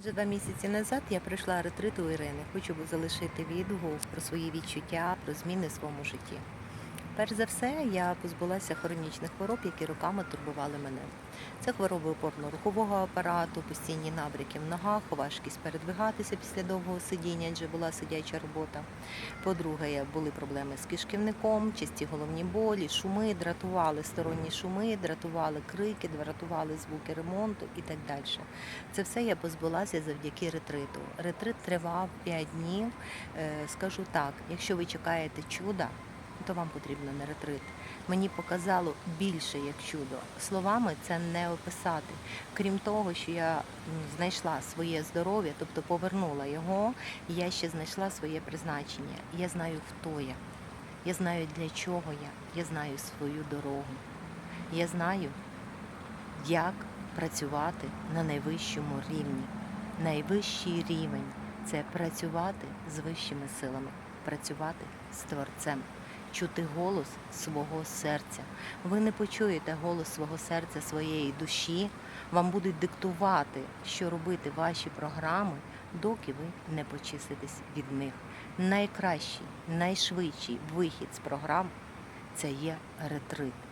Майже два місяці назад я прийшла ретрит у Ірини. Хочу залишити відгук про свої відчуття, про зміни в своєму житті. Перш за все, я позбулася хронічних хвороб, які роками турбували мене. Це хвороби опорно-рухового апарату, постійні набряки в ногах, важкість передвигатися після довгого сидіння, адже була сидяча робота. По-друге, були проблеми з кишківником, часті головні болі, шуми, дратували сторонні шуми, дратували крики, дратували звуки ремонту і так далі. Це все я позбулася завдяки ретриту. Ретрит тривав 5 днів. Е, Скажу так, якщо ви чекаєте чуда, то вам потрібно не ретрит. Мені показало більше як чудо. Словами це не описати. Крім того, що я знайшла своє здоров'я, тобто повернула його, я ще знайшла своє призначення. Я знаю, хто я. Я знаю, для чого я. Я знаю свою дорогу. Я знаю, як працювати на найвищому рівні. Найвищий рівень це працювати з вищими силами, працювати з творцем, чути голос свого серця. Ви не почуєте голос свого серця, своєї душі. Вам будуть диктувати, що робити ваші програми, доки ви не почиститесь від них. Найкращий, найшвидший вихід з програм це є ретрит.